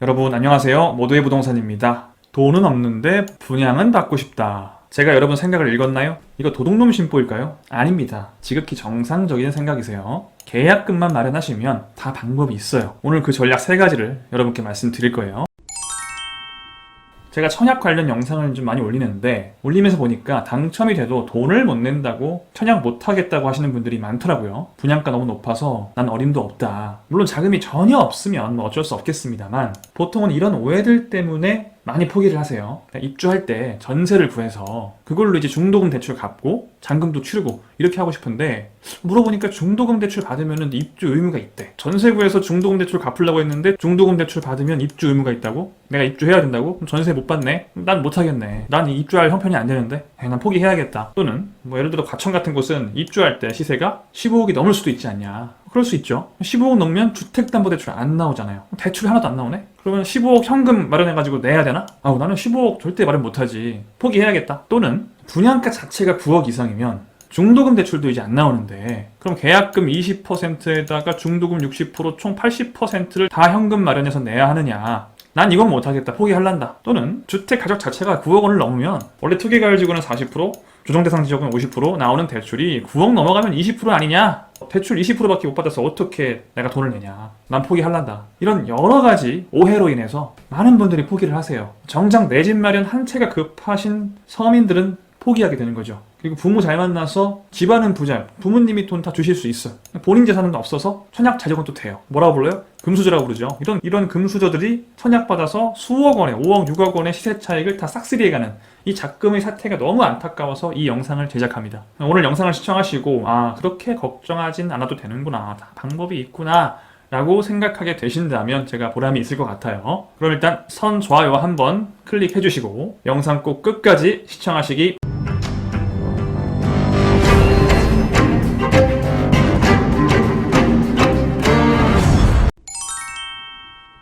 여러분 안녕하세요. 모두의 부동산입니다. 돈은 없는데 분양은 받고 싶다. 제가 여러분 생각을 읽었나요? 이거 도둑놈 심보일까요? 아닙니다. 지극히 정상적인 생각이세요. 계약금만 마련하시면 다 방법이 있어요. 오늘 그 전략 세 가지를 여러분께 말씀드릴 거예요. 제가 청약 관련 영상을 좀 많이 올리는데 올리면서 보니까 당첨이 돼도 돈을 못 낸다고 청약 못 하겠다고 하시는 분들이 많더라고요. 분양가 너무 높아서 난 어림도 없다. 물론 자금이 전혀 없으면 뭐 어쩔 수 없겠습니다만 보통은 이런 오해들 때문에 많이 포기를 하세요. 입주할 때 전세를 구해서 그걸로 이제 중도금 대출 갚고 잔금도 치르고 이렇게 하고 싶은데 물어보니까 중도금 대출 받으면 입주 의무가 있대. 전세 구해서 중도금 대출 갚으려고 했는데 중도금 대출 받으면 입주 의무가 있다고? 내가 입주해야 된다고? 전세 못 받네? 난 못 하겠네. 난 입주할 형편이 안 되는데? 난 포기해야겠다. 또는 뭐 예를 들어 과천 같은 곳은 입주할 때 시세가 15억이 넘을 수도 있지 않냐. 그럴 수 있죠. 15억 넘으면 주택담보대출 안 나오잖아요. 대출이 하나도 안 나오네? 그러면 15억 현금 마련해가지고 내야 되나? 아우 나는 15억 절대 마련 못하지. 포기해야겠다. 또는 분양가 자체가 9억 이상이면 중도금 대출도 이제 안 나오는데 그럼 계약금 20%에다가 중도금 60%총 80%를 다 현금 마련해서 내야 하느냐 난 이건 못하겠다. 포기할란다. 또는 주택 가격 자체가 9억 원을 넘으면 원래 투기가율 지구는 40% 조정 대상 지역은 50% 나오는 대출이 9억 넘어가면 20% 아니냐? 대출 20%밖에 못 받아서 어떻게 내가 돈을 내냐? 난 포기할란다. 이런 여러 가지 오해로 인해서 많은 분들이 포기를 하세요. 정작 내 집 마련 한 채가 급하신 서민들은 포기하게 되는 거죠. 그리고 부모 잘 만나서 집안은 부자, 부모님이 돈 다 주실 수 있어. 본인 재산은 없어서 청약 자격은 또 돼요. 뭐라고 불러요? 금수저라고 부르죠. 이런 이런 금수저들이 청약 받아서 수억 원에 5억, 6억 원의 시세 차익을 다 싹쓸이해가는 이 작금의 사태가 너무 안타까워서 이 영상을 제작합니다. 오늘 영상을 시청하시고 아 그렇게 걱정하진 않아도 되는구나, 다 방법이 있구나. 라고 생각하게 되신다면 제가 보람이 있을 것 같아요. 그럼 일단 선 좋아요 한번 클릭해 주시고 영상 꼭 끝까지 시청하시기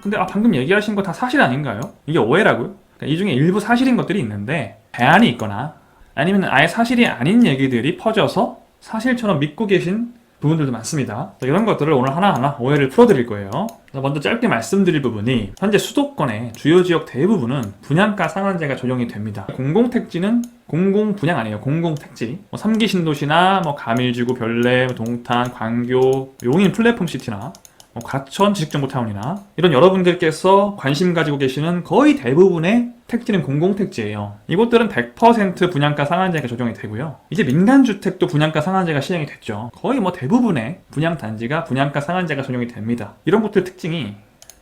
근데 아 방금 얘기하신 거 다 사실 아닌가요? 이게 오해라고요? 그러니까 이 중에 일부 사실인 것들이 있는데 대안이 있거나 아니면 아예 사실이 아닌 얘기들이 퍼져서 사실처럼 믿고 계신 부분들도 많습니다. 이런 것들을 오늘 하나하나 오해를 풀어드릴 거예요. 먼저 짧게 말씀드릴 부분이 현재 수도권의 주요 지역 대부분은 분양가 상한제가 적용이 됩니다. 공공택지는 공공 분양 아니에요. 공공택지. 뭐 3기 신도시나 뭐 가밀지구, 별내, 동탄, 광교, 용인 플랫폼 시티나 뭐 과천 지식정보타운이나 이런 여러분들께서 관심 가지고 계시는 거의 대부분의 택지는 공공택지예요. 이곳들은 100% 분양가 상한제가 적용이 되고요. 이제 민간주택도 분양가 상한제가 시행이 됐죠. 거의 뭐 대부분의 분양단지가 분양가 상한제가 적용이 됩니다. 이런 곳들 특징이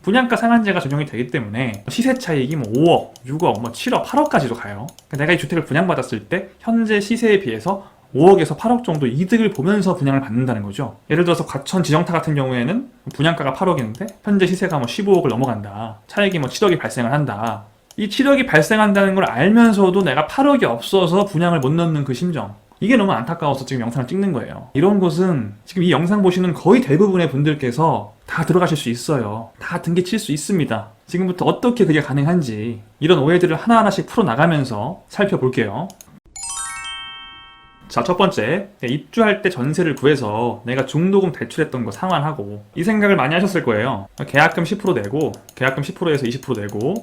분양가 상한제가 적용이 되기 때문에 시세 차익이 뭐 5억, 6억, 뭐 7억, 8억까지도 가요. 그러니까 내가 이 주택을 분양받았을 때 현재 시세에 비해서 5억에서 8억 정도 이득을 보면서 분양을 받는다는 거죠. 예를 들어서 과천 지정타 같은 경우에는 분양가가 8억인데 현재 시세가 뭐 15억을 넘어간다. 차익이 뭐 7억이 발생을 한다. 이 7억이 발생한다는 걸 알면서도 내가 8억이 없어서 분양을 못 넣는 그 심정. 이게 너무 안타까워서 지금 영상을 찍는 거예요. 이런 곳은 지금 이 영상 보시는 거의 대부분의 분들께서 다 들어가실 수 있어요. 다 등기 칠 수 있습니다. 지금부터 어떻게 그게 가능한지 이런 오해들을 하나하나씩 풀어나가면서 살펴볼게요. 자, 첫 번째. 입주할 때 전세를 구해서 내가 중도금 대출했던 거 상환하고 이 생각을 많이 하셨을 거예요. 계약금 10% 내고 계약금 10%에서 20% 내고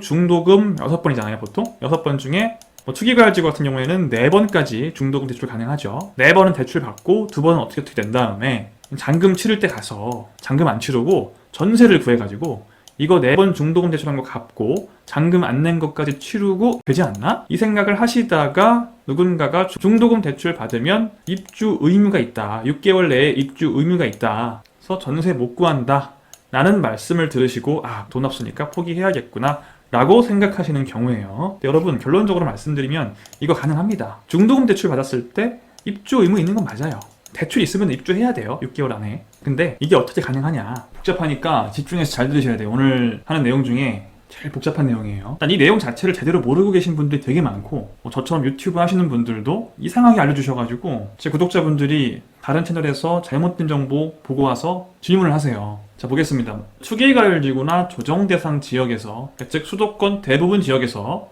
중도금 6번이잖아요, 보통. 6번 중에 뭐 투기가열지구 같은 경우에는 4번까지 중도금 대출 가능하죠. 4번은 대출 받고 2번은 어떻게 어떻게 된 다음에 잔금 치를 때 가서 잔금 안 치르고 전세를 구해가지고 이거 네 번 중도금 대출한 거 갚고 잔금 안 낸 것까지 치르고 되지 않나? 이 생각을 하시다가 누군가가 중도금 대출 받으면 입주 의무가 있다. 6개월 내에 입주 의무가 있다. 그래서 전세 못 구한다. 라는 말씀을 들으시고 아, 돈 없으니까 포기해야겠구나. 라고 생각하시는 경우에요. 여러분, 결론적으로 말씀드리면 이거 가능합니다. 중도금 대출 받았을 때 입주 의무 있는 건 맞아요. 대출 있으면 입주해야 돼요. 6개월 안에. 근데 이게 어떻게 가능하냐. 복잡하니까 집중해서 잘 들으셔야 돼요. 오늘 하는 내용 중에 제일 복잡한 내용이에요. 일단 이 내용 자체를 제대로 모르고 계신 분들이 되게 많고 뭐 저처럼 유튜브 하시는 분들도 이상하게 알려주셔가지고 제 구독자분들이 다른 채널에서 잘못된 정보 보고 와서 질문을 하세요. 자 보겠습니다. 투기가열지구나 조정대상 지역에서 즉 수도권 대부분 지역에서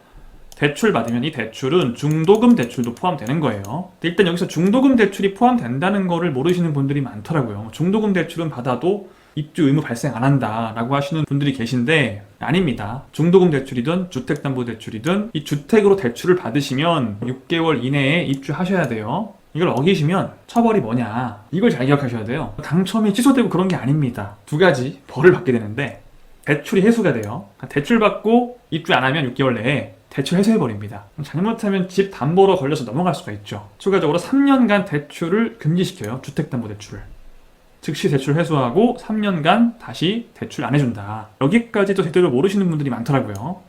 대출 받으면 이 대출은 중도금 대출도 포함되는 거예요. 일단 여기서 중도금 대출이 포함된다는 거를 모르시는 분들이 많더라고요. 중도금 대출은 받아도 입주 의무 발생 안 한다라고 하시는 분들이 계신데 아닙니다. 중도금 대출이든 주택담보대출이든 이 주택으로 대출을 받으시면 6개월 이내에 입주하셔야 돼요. 이걸 어기시면 처벌이 뭐냐 이걸 잘 기억하셔야 돼요. 당첨이 취소되고 그런 게 아닙니다. 두 가지 벌을 받게 되는데 대출이 해소가 돼요. 대출 받고 입주 안 하면 6개월 내에 대출 해소해버립니다. 잘못하면 집 담보로 걸려서 넘어갈 수가 있죠. 추가적으로 3년간 대출을 금지시켜요. 주택담보대출을. 즉시 대출 회수하고 3년간 다시 대출 안 해준다. 여기까지도 제대로 모르시는 분들이 많더라고요.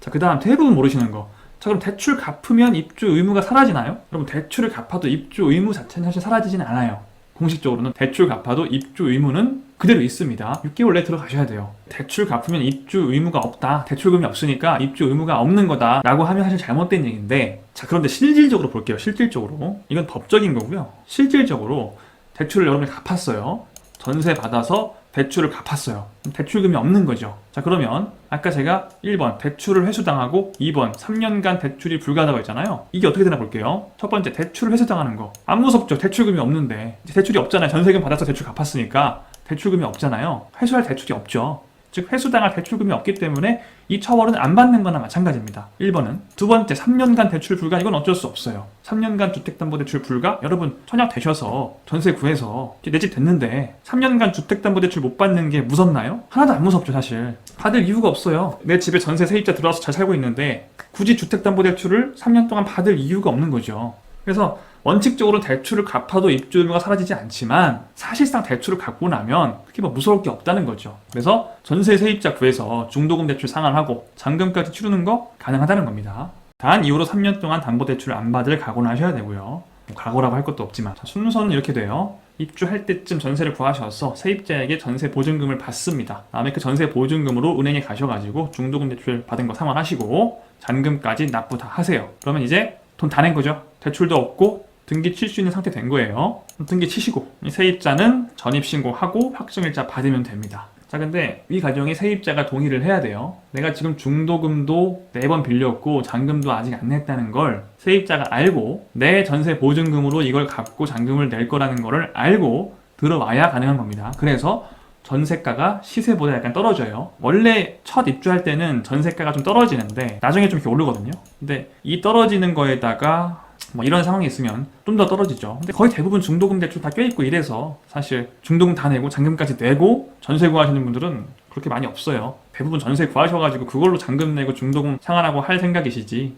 자, 그 다음 대부분 모르시는 거. 자, 그럼 대출 갚으면 입주 의무가 사라지나요? 여러분, 대출을 갚아도 입주 의무 자체는 사실 사라지지는 않아요. 공식적으로는 대출 갚아도 입주 의무는 그대로 있습니다. 6개월 내에 들어가셔야 돼요. 대출 갚으면 입주 의무가 없다. 대출금이 없으니까 입주 의무가 없는 거다. 라고 하면 사실 잘못된 얘기인데, 자, 그런데 실질적으로 볼게요. 실질적으로. 이건 법적인 거고요. 실질적으로 대출을 여러분이 갚았어요. 전세 받아서 대출을 갚았어요. 대출금이 없는 거죠. 자, 그러면 아까 제가 1번 대출을 회수당하고 2번 3년간 대출이 불가하다고 했잖아요. 이게 어떻게 되나 볼게요. 첫 번째 대출을 회수당하는 거. 안 무섭죠. 대출금이 없는데. 대출이 없잖아요. 전세금 받아서 대출 갚았으니까 대출금이 없잖아요. 회수할 대출이 없죠. 즉 회수당할 대출금이 없기 때문에 이 처벌은 안 받는 거나 마찬가지입니다. 1번은. 두 번째, 3년간 대출 불가 이건 어쩔 수 없어요. 3년간 주택담보대출 불가? 여러분 청약 되셔서 전세 구해서 내 집 됐는데 3년간 주택담보대출 못 받는 게 무섭나요? 하나도 안 무섭죠 사실. 받을 이유가 없어요. 내 집에 전세 세입자 들어와서 잘 살고 있는데 굳이 주택담보대출을 3년 동안 받을 이유가 없는 거죠. 그래서 원칙적으로 대출을 갚아도 입주 의무가 사라지지 않지만 사실상 대출을 갚고 나면 그게 뭐 무서울 게 없다는 거죠. 그래서 전세 세입자 구해서 중도금 대출 상환하고 잔금까지 치르는 거 가능하다는 겁니다. 단 이후로 3년 동안 담보대출을 안 받을 각오는 하셔야 되고요. 뭐 각오라고 할 것도 없지만 자, 순서는 이렇게 돼요. 입주할 때쯤 전세를 구하셔서 세입자에게 전세 보증금을 받습니다. 다음에 그 전세 보증금으로 은행에 가셔가지고 중도금 대출 받은 거 상환하시고 잔금까지 납부 다 하세요. 그러면 이제 돈 다 낸 거죠. 대출도 없고 등기 칠 수 있는 상태 된 거예요. 등기 치시고 이 세입자는 전입 신고하고 확정일자 받으면 됩니다. 자 근데 이 가정에 세입자가 동의를 해야 돼요. 내가 지금 중도금도 4번 빌렸고 잔금도 아직 안 냈다는 걸 세입자가 알고 내 전세 보증금으로 이걸 갚고 잔금을 낼 거라는 거를 알고 들어와야 가능한 겁니다. 그래서 전세가가 시세보다 약간 떨어져요. 원래 첫 입주할 때는 전세가가 좀 떨어지는데 나중에 좀 이렇게 오르거든요. 근데 이 떨어지는 거에다가 뭐 이런 상황이 있으면 좀 더 떨어지죠. 근데 거의 대부분 중도금 대출 다 껴있고 이래서 사실 중도금 다 내고 잔금까지 내고 전세 구하시는 분들은 그렇게 많이 없어요. 대부분 전세 구하셔가지고 그걸로 잔금 내고 중도금 상환하고 할 생각이시지.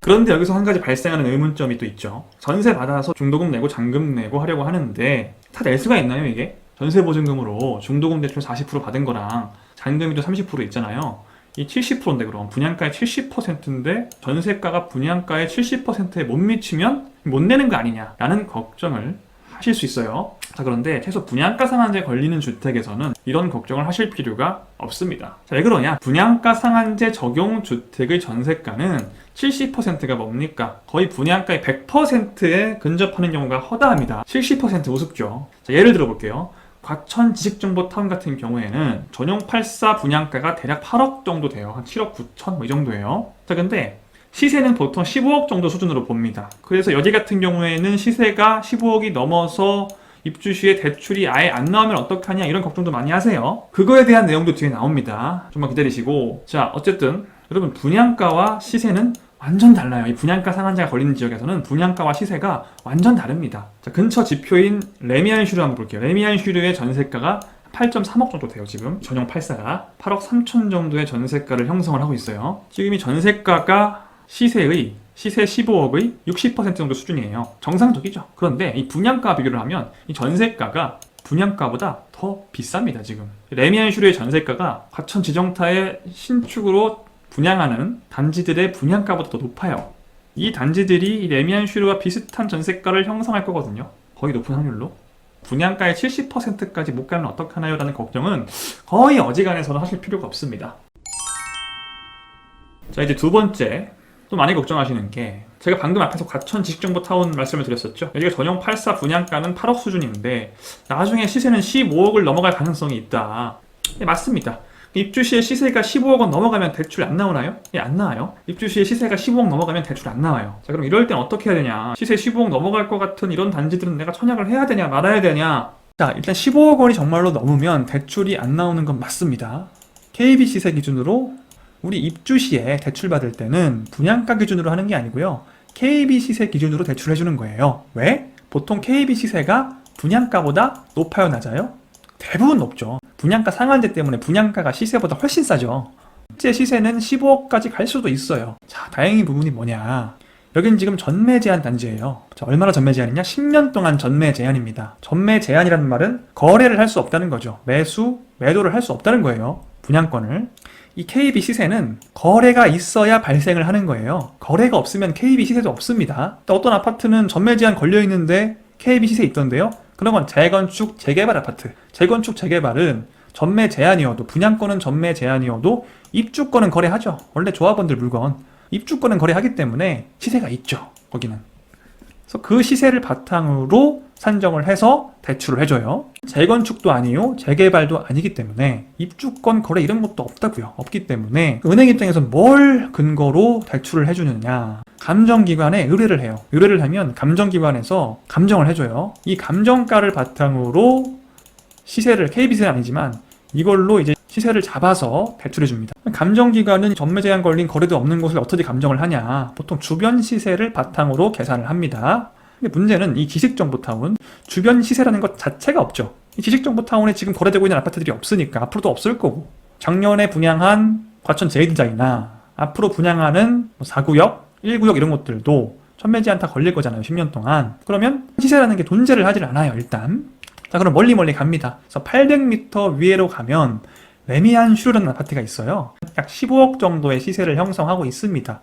그런데 여기서 한 가지 발생하는 의문점이 또 있죠. 전세 받아서 중도금 내고 잔금 내고 하려고 하는데 다 낼 수가 있나요 이게? 전세 보증금으로 중도금 대출 40% 받은 거랑 잔금이도 30% 있잖아요. 이 70%인데 그럼 분양가의 70%인데 전세가가 분양가의 70%에 못 미치면 못 내는 거 아니냐라는 걱정을 하실 수 있어요. 자 그런데 최소 분양가 상한제 걸리는 주택에서는 이런 걱정을 하실 필요가 없습니다. 자, 왜 그러냐? 분양가 상한제 적용 주택의 전세가는 70%가 뭡니까? 거의 분양가의 100%에 근접하는 경우가 허다합니다. 70% 우습죠. 자, 예를 들어 볼게요. 과천 지식정보타운 같은 경우에는 전용 84 분양가가 대략 8억 정도 돼요. 한 7억 9천 뭐 이 정도예요. 자, 근데 시세는 보통 15억 정도 수준으로 봅니다. 그래서 여기 같은 경우에는 시세가 15억이 넘어서 입주 시에 대출이 아예 안 나오면 어떡하냐 이런 걱정도 많이 하세요. 그거에 대한 내용도 뒤에 나옵니다. 좀만 기다리시고. 자, 어쨌든 여러분 분양가와 시세는 완전 달라요. 이 분양가 상한제가 걸리는 지역에서는 분양가와 시세가 완전 다릅니다. 자, 근처 지표인 레미안슈르 한번 볼게요. 레미안슈르의 전세가가 8.3억 정도 돼요, 지금. 전용 84가. 8억 3천 정도의 전세가를 형성을 하고 있어요. 지금 이 전세가가 시세의 시세 15억의 60% 정도 수준이에요. 정상적이죠. 그런데 이 분양가 비교를 하면 이 전세가가 분양가보다 더 비쌉니다, 지금. 레미안슈르의 전세가가 과천 지정타의 신축으로 분양하는 단지들의 분양가보다 더 높아요. 이 단지들이 이 레미안 슈르와 비슷한 전세가를 형성할 거거든요. 거의 높은 확률로. 분양가의 70%까지 못 가면 어떡하나요? 라는 걱정은 거의 어지간해서는 하실 필요가 없습니다. 자, 이제 두 번째. 또 많이 걱정하시는 게 제가 방금 앞에서 과천 지식정보타운 말씀을 드렸었죠. 여기가 전용 84 분양가는 8억 수준인데 나중에 시세는 15억을 넘어갈 가능성이 있다. 네, 맞습니다. 입주 시에 시세가 15억 원 넘어가면 대출 안 나오나요? 예, 안 나와요. 입주 시에 시세가 15억 넘어가면 대출 안 나와요. 자, 그럼 이럴 땐 어떻게 해야 되냐? 시세 15억 넘어갈 것 같은 이런 단지들은 내가 청약을 해야 되냐, 말아야 되냐? 자, 일단 15억 원이 정말로 넘으면 대출이 안 나오는 건 맞습니다. KB 시세 기준으로 우리 입주 시에 대출 받을 때는 분양가 기준으로 하는 게 아니고요. KB 시세 기준으로 대출해 주는 거예요. 왜? 보통 KB 시세가 분양가보다 높아요, 낮아요? 대부분 높죠. 분양가 상한제 때문에 분양가가 시세보다 훨씬 싸죠. 실제 시세는 15억까지 갈 수도 있어요. 자, 다행인 부분이 뭐냐? 여긴 지금 전매 제한 단지예요. 자, 얼마나 전매 제한이냐? 10년 동안 전매 제한입니다. 전매 제한이라는 말은 거래를 할 수 없다는 거죠. 매수, 매도를 할 수 없다는 거예요. 분양권을. 이 KB 시세는 거래가 있어야 발생을 하는 거예요. 거래가 없으면 KB 시세도 없습니다. 또 어떤 아파트는 전매 제한 걸려 있는데 KB 시세 있던데요. 그런 건 재건축, 재개발 아파트. 재건축, 재개발은 전매 제한이어도 분양권은 전매 제한이어도 입주권은 거래하죠. 원래 조합원들 물건 입주권은 거래하기 때문에 시세가 있죠. 거기는. 그래서 그 시세를 바탕으로 산정을 해서 대출을 해줘요. 재건축도 아니요, 재개발도 아니기 때문에 입주권 거래 이런 것도 없다고요. 없기 때문에 은행 입장에서 뭘 근거로 대출을 해주느냐. 감정기관에 의뢰를 해요. 의뢰를 하면 감정기관에서 감정을 해줘요. 이 감정가를 바탕으로 시세를 KB세는 아니지만 이걸로 이제 시세를 잡아서 대출해 줍니다. 감정기관은 전매 제한 걸린 거래도 없는 곳을 어떻게 감정을 하냐? 보통 주변 시세를 바탕으로 계산을 합니다. 근데 문제는 이 기식정보타운 주변 시세라는 것 자체가 없죠. 이 기식정보타운에 지금 거래되고 있는 아파트들이 없으니까 앞으로도 없을 거고 작년에 분양한 과천 제이디자이나 앞으로 분양하는 뭐 4구역, 1구역 이런 것들도 전매 제한 다 걸릴 거잖아요. 10년 동안. 그러면 시세라는 게 존재를 하질 않아요. 일단. 자, 그럼 멀리 멀리 갑니다. 그래서 800m 위로 가면 레미안 슈르라는 아파트가 있어요. 약 15억 정도의 시세를 형성하고 있습니다.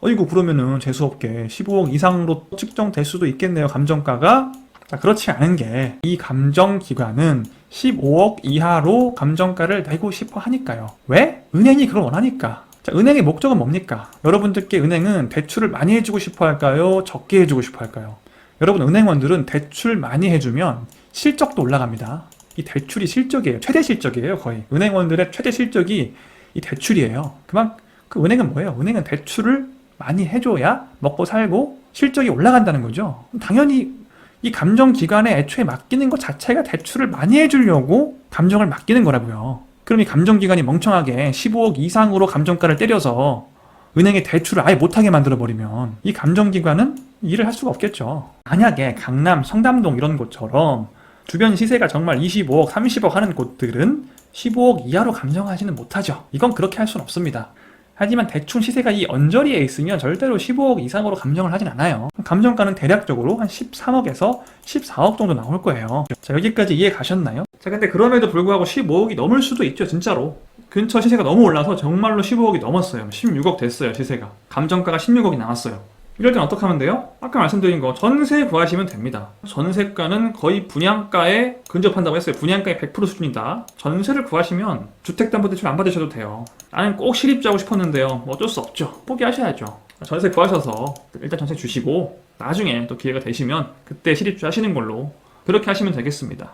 어이구 그러면은 재수없게 15억 이상으로 측정될 수도 있겠네요. 감정가가. 자, 그렇지 않은 게 이 감정 기관은 15억 이하로 감정가를 내고 싶어 하니까요. 왜? 은행이 그걸 원하니까. 자, 은행의 목적은 뭡니까? 여러분들께 은행은 대출을 많이 해주고 싶어 할까요? 적게 해주고 싶어 할까요? 여러분 은행원들은 대출 많이 해주면 실적도 올라갑니다. 이 대출이 실적이에요. 최대 실적이에요, 거의. 은행원들의 최대 실적이 이 대출이에요. 그만 그 은행은 뭐예요? 은행은 대출을 많이 해줘야 먹고 살고 실적이 올라간다는 거죠. 당연히 이 감정 기관에 애초에 맡기는 것 자체가 대출을 많이 해주려고 감정을 맡기는 거라고요. 그럼 이 감정 기관이 멍청하게 15억 이상으로 감정가를 때려서 은행에 대출을 아예 못하게 만들어 버리면 이 감정 기관은 일을 할 수가 없겠죠. 만약에 강남, 성담동 이런 곳처럼 주변 시세가 정말 25억, 30억 하는 곳들은 15억 이하로 감정하지는 못하죠. 이건 그렇게 할 수는 없습니다. 하지만 대충 시세가 이 언저리에 있으면 절대로 15억 이상으로 감정을 하진 않아요. 감정가는 대략적으로 한 13억에서 14억 정도 나올 거예요. 자, 여기까지 이해 가셨나요? 자, 근데 그럼에도 불구하고 15억이 넘을 수도 있죠, 진짜로. 근처 시세가 너무 올라서 정말로 15억이 넘었어요. 16억 됐어요, 시세가. 감정가가 16억이 나왔어요. 이럴 땐 어떻게 하면 돼요? 아까 말씀드린 거 전세 구하시면 됩니다. 전세가는 거의 분양가에 근접한다고 했어요. 분양가의 100% 수준이다. 전세를 구하시면 주택담보대출 안 받으셔도 돼요. 나는 꼭 실입주하고 싶었는데요. 뭐 어쩔 수 없죠. 포기하셔야죠. 전세 구하셔서 일단 전세 주시고 나중에 또 기회가 되시면 그때 실입주 하시는 걸로 그렇게 하시면 되겠습니다.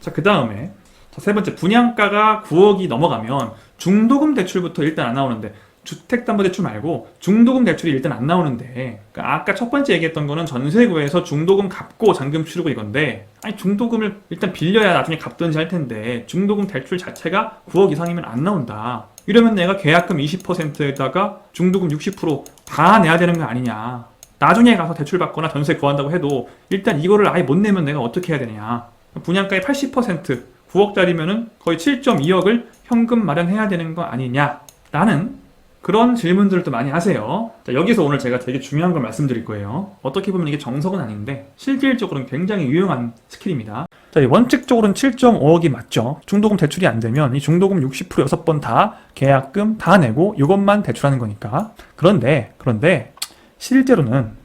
자, 그 다음에 세 번째 분양가가 9억이 넘어가면 중도금 대출부터 일단 안 나오는데 주택담보대출 말고 중도금 대출이 일단 안 나오는데 그러니까 아까 첫 번째 얘기했던 거는 전세 구에서 중도금 갚고 잔금 치르고 이건데 아니 중도금을 일단 빌려야 나중에 갚든지 할 텐데 중도금 대출 자체가 9억 이상이면 안 나온다. 이러면 내가 계약금 20%에다가 중도금 60%다 내야 되는 거 아니냐. 나중에 가서 대출 받거나 전세 구한다고 해도 일단 이거를 아예 못 내면 내가 어떻게 해야 되냐. 분양가의 80% 9억짜리면은 거의 7.2억을 현금 마련해야 되는 거 아니냐. 라는 그런 질문들도 많이 하세요. 자, 여기서 오늘 제가 되게 중요한 걸 말씀드릴 거예요. 어떻게 보면 이게 정석은 아닌데 실질적으로는 굉장히 유용한 스킬입니다. 자, 이 원칙적으로는 7.5억이 맞죠. 중도금 대출이 안 되면 이 중도금 60% 6번 다 계약금 다 내고 이것만 대출하는 거니까. 그런데 그런데 실제로는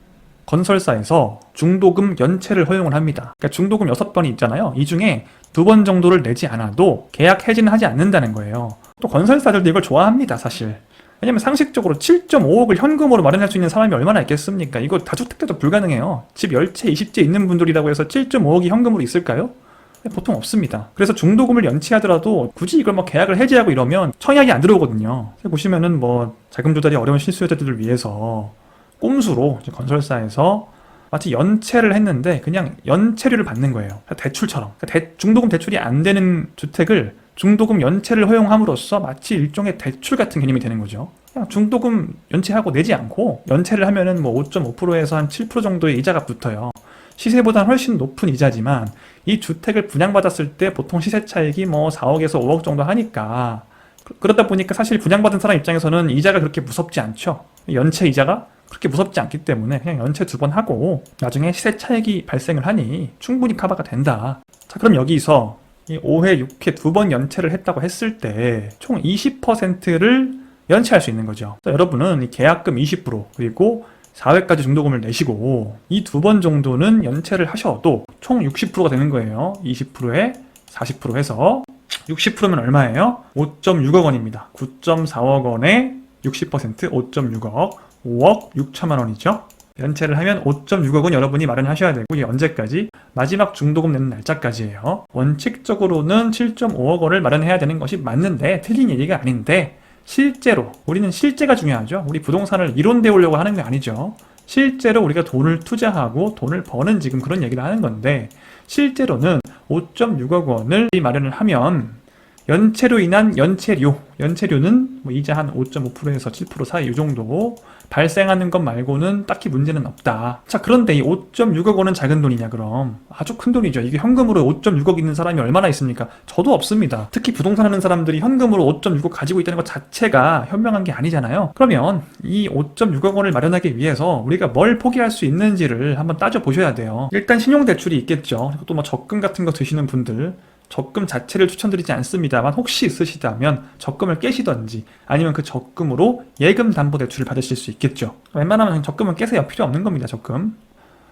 건설사에서 중도금 연체를 허용을 합니다. 그러니까 중도금 6번이 있잖아요. 이 중에 두 번 정도를 내지 않아도 계약 해지는 하지 않는다는 거예요. 또 건설사들도 이걸 좋아합니다, 사실. 왜냐면 상식적으로 7.5억을 현금으로 마련할 수 있는 사람이 얼마나 있겠습니까? 이거 다주택자도 불가능해요. 집 10채, 20채 있는 분들이라고 해서 7.5억이 현금으로 있을까요? 보통 없습니다. 그래서 중도금을 연체하더라도 굳이 이걸 뭐 계약을 해지하고 이러면 청약이 안 들어오거든요. 보시면은 뭐 자금 조달이 어려운 실수요자들을 위해서 꼼수로 건설사에서 마치 연체를 했는데 그냥 연체료를 받는 거예요. 대출처럼. 그러니까 대- 중도금 대출이 안 되는 주택을 중도금 연체를 허용함으로써 마치 일종의 대출 같은 개념이 되는 거죠. 그냥 중도금 연체하고 내지 않고 연체를 하면은 뭐 5.5%에서 한 7% 정도의 이자가 붙어요. 시세보다 훨씬 높은 이자지만 이 주택을 분양받았을 때 보통 시세 차익이 뭐 4억에서 5억 정도 하니까 그- 그러다 보니까 사실 분양받은 사람 입장에서는 이자가 그렇게 무섭지 않죠. 연체 이자가 그렇게 무섭지 않기 때문에 그냥 연체 두 번 하고 나중에 시세 차익이 발생을 하니 충분히 커버가 된다. 자, 그럼 여기서 이 5회, 6회 두 번 연체를 했다고 했을 때 총 20%를 연체할 수 있는 거죠. 자, 여러분은 이 계약금 20% 그리고 4회까지 중도금을 내시고 이 두 번 정도는 연체를 하셔도 총 60%가 되는 거예요. 20%에 40% 해서 60%면 얼마예요? 5.6억 원입니다. 9.4억 원에 60% 5.6억 5억 6천만 원이죠. 연체를 하면 5.6억은 여러분이 마련하셔야 되고 이게 언제까지? 마지막 중도금 내는 날짜까지예요. 원칙적으로는 7.5억 원을 마련해야 되는 것이 맞는데 틀린 얘기가 아닌데 실제로 우리는 실제가 중요하죠. 우리 부동산을 이론 배우려고 하는 게 아니죠. 실제로 우리가 돈을 투자하고 돈을 버는 지금 그런 얘기를 하는 건데 실제로는 5.6억 원을 마련을 하면 연체로 인한 연체료, 연체료는 뭐 이자 한 5.5%에서 7% 사이 이 정도 발생하는 것 말고는 딱히 문제는 없다. 자, 그런데 이 5.6억 원은 작은 돈이냐 그럼 아주 큰 돈이죠. 이게 현금으로 5.6억 있는 사람이 얼마나 있습니까? 저도 없습니다. 특히 부동산 하는 사람들이 현금으로 5.6억 가지고 있다는 것 자체가 현명한 게 아니잖아요. 그러면 이 5.6억 원을 마련하기 위해서 우리가 뭘 포기할 수 있는지를 한번 따져 보셔야 돼요. 일단 신용대출이 있겠죠. 또 뭐 적금 같은 거 드시는 분들 적금 자체를 추천드리지 않습니다만 혹시 있으시다면 적금을 깨시던지 아니면 그 적금으로 예금 담보 대출을 받으실 수 있겠죠. 웬만하면 적금은 깨세요. 필요 없는 겁니다. 적금.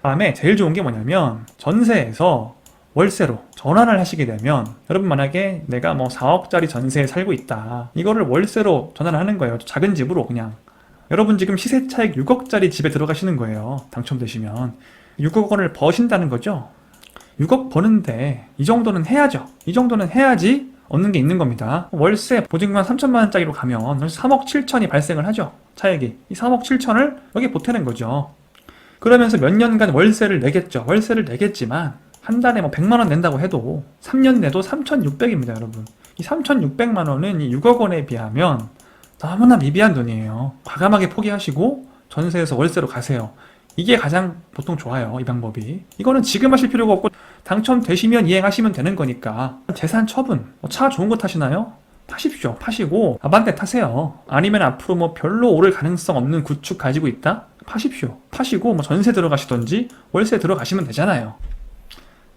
다음에 제일 좋은 게 뭐냐면 전세에서 월세로 전환을 하시게 되면 여러분 만약에 내가 뭐 4억짜리 전세에 살고 있다. 이거를 월세로 전환을 하는 거예요. 작은 집으로 그냥. 여러분 지금 시세 차익 6억짜리 집에 들어가시는 거예요. 당첨되시면 6억 원을 버신다는 거죠. 6억 버는데 이 정도는 해야죠. 이 정도는 해야지 얻는 게 있는 겁니다. 월세 보증금 3천만 원짜리로 가면 3억 7천이 발생을 하죠. 차액이. 이 3억 7천을 여기 보태는 거죠. 그러면서 몇 년간 월세를 내겠죠. 월세를 내겠지만 한 달에 뭐 100만 원 낸다고 해도 3년 내도 3,600입니다, 여러분. 이 3,600만 원은 이 6억 원에 비하면 너무나 미비한 돈이에요. 과감하게 포기하시고 전세에서 월세로 가세요. 이게 가장 보통 좋아요, 이 방법이. 이거는 지금 하실 필요가 없고 당첨되시면 이행하시면 되는 거니까. 재산 처분, 뭐차 좋은 거 타시나요? 파십시오. 파시고 아반떼 타세요. 아니면 앞으로 뭐 별로 오를 가능성 없는 구축 가지고 있다? 파십시오. 파시고 뭐 전세 들어가시던지 월세 들어가시면 되잖아요.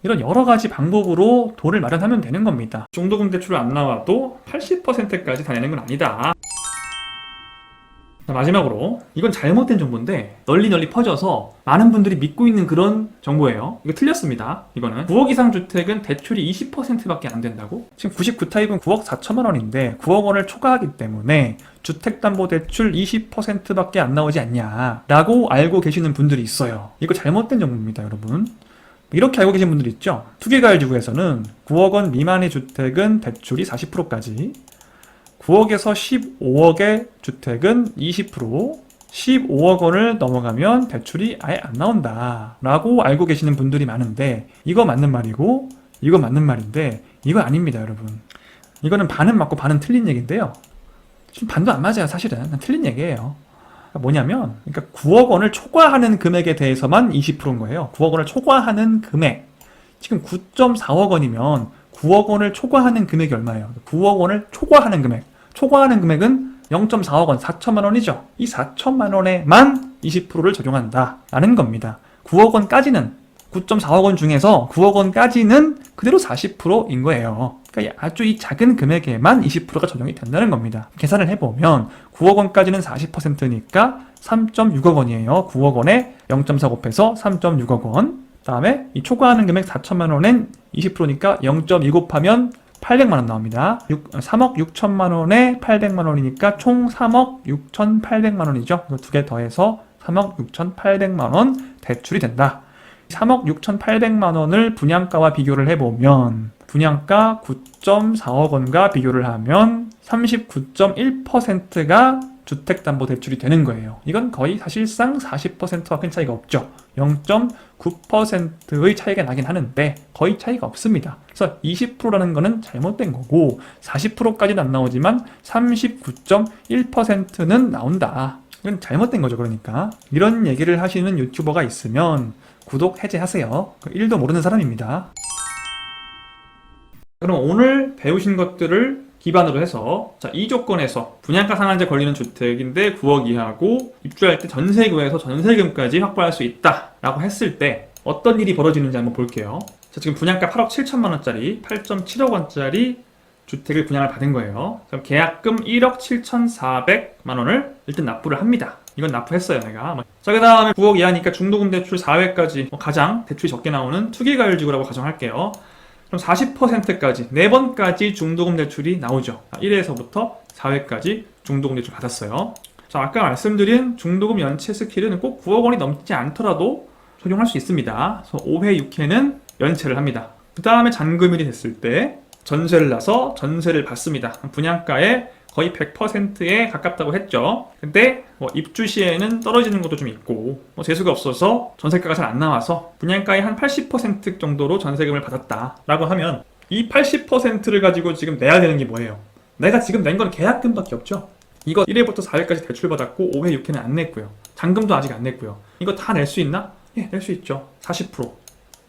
이런 여러 가지 방법으로 돈을 마련하면 되는 겁니다. 중도금 대출 안 나와도 80%까지 다 내는 건 아니다. 자, 마지막으로 이건 잘못된 정보인데 널리 널리 퍼져서 많은 분들이 믿고 있는 그런 정보예요. 이거 틀렸습니다. 이거는 9억 이상 주택은 대출이 20%밖에 안 된다고? 지금 99타입은 9억 4천만 원인데 9억 원을 초과하기 때문에 주택담보대출 20%밖에 안 나오지 않냐 라고 알고 계시는 분들이 있어요. 이거 잘못된 정보입니다, 여러분. 이렇게 알고 계신 분들 있죠? 투기가을지구에서는 9억 원 미만의 주택은 대출이 40%까지 9억에서 15억의 주택은 20%, 15억 원을 넘어가면 대출이 아예 안 나온다. 라고 알고 계시는 분들이 많은데, 이거 맞는 말이고, 이거 맞는 말인데, 이거 아닙니다, 여러분. 이거는 반은 맞고 반은 틀린 얘기인데요. 지금 반도 안 맞아요, 사실은. 틀린 얘기예요. 그러니까 뭐냐면, 그러니까 9억 원을 초과하는 금액에 대해서만 20%인 거예요. 9억 원을 초과하는 금액. 지금 9.4억 원이면 9억 원을 초과하는 금액이 얼마예요? 9억 원을 초과하는 금액. 초과하는 금액은 0.4억 원, 4천만 원이죠. 이 4천만 원에만 20%를 적용한다. 라는 겁니다. 9억 원까지는 9.4억 원 중에서 9억 원까지는 그대로 40%인 거예요. 그러니까 아주 이 작은 금액에만 20%가 적용이 된다는 겁니다. 계산을 해보면 9억 원까지는 40%니까 3.6억 원이에요. 9억 원에 0.4 곱해서 3.6억 원. 다음에 이 초과하는 금액 4천만 원엔 20%니까 0.2 곱하면 800만 원 나옵니다. 6, 3억 6천만 원에 800만 원이니까 총 3억 6,800만 원이죠. 두 개 더해서 3억 6,800만 원 대출이 된다. 3억 6,800만 원을 분양가와 비교를 해보면 분양가 9.4억 원과 비교를 하면 39.1%가 주택담보대출이 되는 거예요. 이건 거의 사실상 40%와 큰 차이가 없죠. 0.9%의 차이가 나긴 하는데 거의 차이가 없습니다. 그래서 20%라는 거는 잘못된 거고 40%까지는 안 나오지만 39.1%는 나온다. 이건 잘못된 거죠. 그러니까 이런 얘기를 하시는 유튜버가 있으면 구독 해제하세요. 1도 모르는 사람입니다. 그럼 오늘 배우신 것들을 기반으로 해서 자, 이 조건에서 분양가 상한제 걸리는 주택인데 9억 이하고 입주할 때 전세 구에서 전세금까지 확보할 수 있다라고 했을 때 어떤 일이 벌어지는지 한번 볼게요. 자, 지금 분양가 8억 7천만 원짜리 8.7억 원짜리 주택을 분양을 받은 거예요. 그럼 계약금 1억 7,400만 원을 일단 납부를 합니다. 이건 납부했어요, 내가. 자, 그 다음에 9억 이하니까 중도금 대출 4회까지 가장 대출이 적게 나오는 투기가율지구라고 가정할게요. 그럼 40%까지, 4번까지 중도금 대출이 나오죠. 1회에서부터 4회까지 중도금 대출 받았어요. 자, 아까 말씀드린 중도금 연체 스킬은 꼭 9억 원이 넘지 않더라도 적용할 수 있습니다. 그래서 5회, 6회는 연체를 합니다. 그 다음에 잔금일이 됐을 때 전세를 나서 전세를 받습니다. 분양가의 거의 100%에 가깝다고 했죠. 근데 뭐 입주 시에는 떨어지는 것도 좀 있고 뭐 재수가 없어서 전세가가 잘 안 나와서 분양가의 한 80% 정도로 전세금을 받았다라고 하면 이 80%를 가지고 지금 내야 되는 게 뭐예요? 내가 지금 낸 건 계약금밖에 없죠. 이거 1회부터 4회까지 대출받았고 5회, 6회는 안 냈고요. 잔금도 아직 안 냈고요. 이거 다 낼 수 있나? 예, 낼 수 있죠. 40%,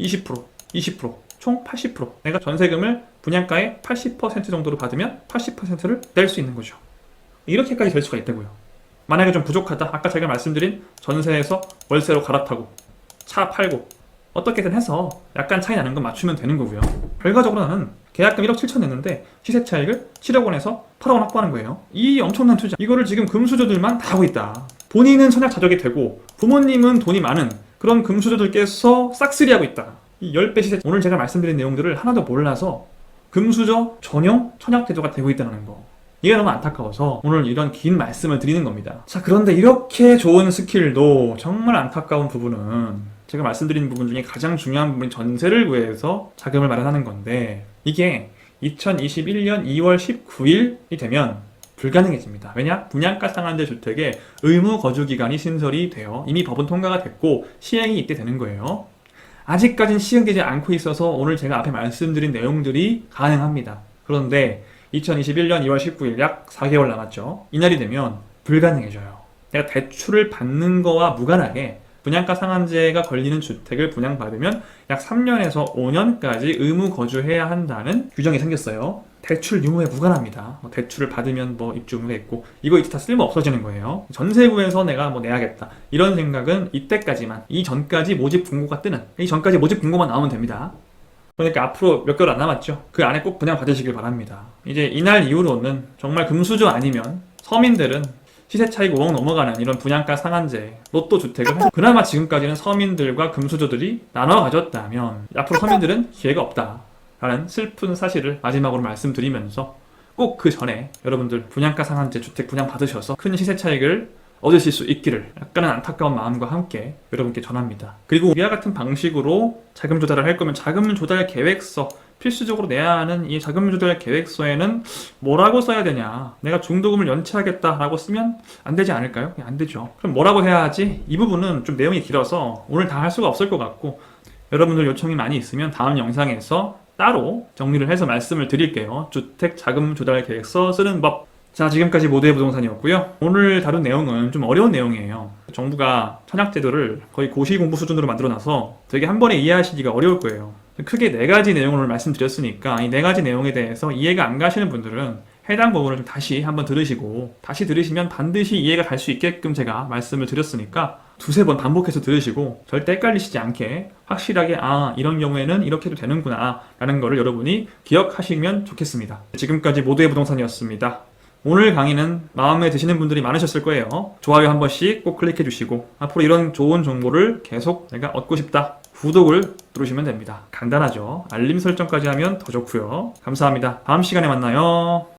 20%, 20%, 총 80%. 내가 전세금을 분양가의 80% 정도로 받으면 80%를 낼 수 있는 거죠. 이렇게까지 될 수가 있다고요. 만약에 좀 부족하다. 아까 제가 말씀드린 전세에서 월세로 갈아타고 차 팔고 어떻게든 해서 약간 차이 나는 건 맞추면 되는 거고요. 결과적으로 나는 계약금 1억 7천 냈는데 시세 차익을 7억 원에서 8억 원 확보하는 거예요. 이 엄청난 투자. 이거를 지금 금수저들만 다 하고 있다. 본인은 천약자적이 되고 부모님은 돈이 많은 그런 금수저들께서 싹쓸이 하고 있다. 이 10배 시세 오늘 제가 말씀드린 내용들을 하나도 몰라서 금수저 전용 천약대조가 되고 있다는 거. 이게 너무 안타까워서 오늘 이런 긴 말씀을 드리는 겁니다. 자, 그런데 이렇게 좋은 스킬도 정말 안타까운 부분은 제가 말씀드린 부분 중에 가장 중요한 부분이 전세를 구해서 자금을 마련하는 건데 이게 2021년 2월 19일이 되면 불가능해집니다. 왜냐? 분양가 상한제 주택의 의무 거주 기간이 신설이 되어 이미 법은 통과가 됐고 시행이 이때 되는 거예요. 아직까진 시행되지 않고 있어서 오늘 제가 앞에 말씀드린 내용들이 가능합니다. 그런데 2021년 2월 19일 약 4개월 남았죠. 이날이 되면 불가능해져요. 내가 대출을 받는 거와 무관하게 분양가 상한제가 걸리는 주택을 분양받으면 약 3년에서 5년까지 의무 거주해야 한다는 규정이 생겼어요. 대출 유무에 무관합니다. 뭐 대출을 받으면 뭐 입주 의무가 있고 이거 이제 다 쓸모 없어지는 거예요. 전세구에서 내가 뭐 내야겠다 이런 생각은 이때까지만 이 전까지 모집 공고가 뜨는 이 전까지 모집 공고만 나오면 됩니다. 그러니까 앞으로 몇 개월 안 남았죠. 그 안에 꼭 분양 받으시길 바랍니다. 이제 이날 이후로는 정말 금수저 아니면 서민들은 시세 차익 5억 넘어가는 이런 분양가 상한제, 로또 주택을 그나마 지금까지는 서민들과 금수저들이 나눠 가졌다면 앞으로 서민들은 기회가 없다. 라는 슬픈 사실을 마지막으로 말씀드리면서 꼭 그 전에 여러분들 분양가 상한제 주택 분양 받으셔서 큰 시세 차익을 얻으실 수 있기를 약간은 안타까운 마음과 함께 여러분께 전합니다. 그리고 이와 같은 방식으로 자금 조달을 할 거면 자금 조달 계획서 필수적으로 내야 하는 이 자금 조달 계획서에는 뭐라고 써야 되냐? 내가 중도금을 연체하겠다라고 쓰면 안 되지 않을까요? 안 되죠. 그럼 뭐라고 해야 하지? 이 부분은 좀 내용이 길어서 오늘 다 할 수가 없을 것 같고 여러분들 요청이 많이 있으면 다음 영상에서 따로 정리를 해서 말씀을 드릴게요. 주택 자금 조달 계획서 쓰는 법. 자, 지금까지 모두의 부동산이었고요. 오늘 다룬 내용은 좀 어려운 내용이에요. 정부가 천약제도를 거의 고시 공부 수준으로 만들어놔서 되게 한 번에 이해하시기가 어려울 거예요. 크게 네 가지 내용을 말씀드렸으니까 이 네 가지 내용에 대해서 이해가 안 가시는 분들은 해당 부분을 좀 다시 한번 들으시고 다시 들으시면 반드시 이해가 갈 수 있게끔 제가 말씀을 드렸으니까 두세 번 반복해서 들으시고 절대 헷갈리시지 않게 확실하게 아 이런 경우에는 이렇게 해도 되는구나 라는 거를 여러분이 기억하시면 좋겠습니다. 지금까지 모두의 부동산이었습니다. 오늘 강의는 마음에 드시는 분들이 많으셨을 거예요. 좋아요 한 번씩 꼭 클릭해 주시고 앞으로 이런 좋은 정보를 계속 내가 얻고 싶다. 구독을 누르시면 됩니다. 간단하죠. 알림 설정까지 하면 더 좋고요. 감사합니다. 다음 시간에 만나요.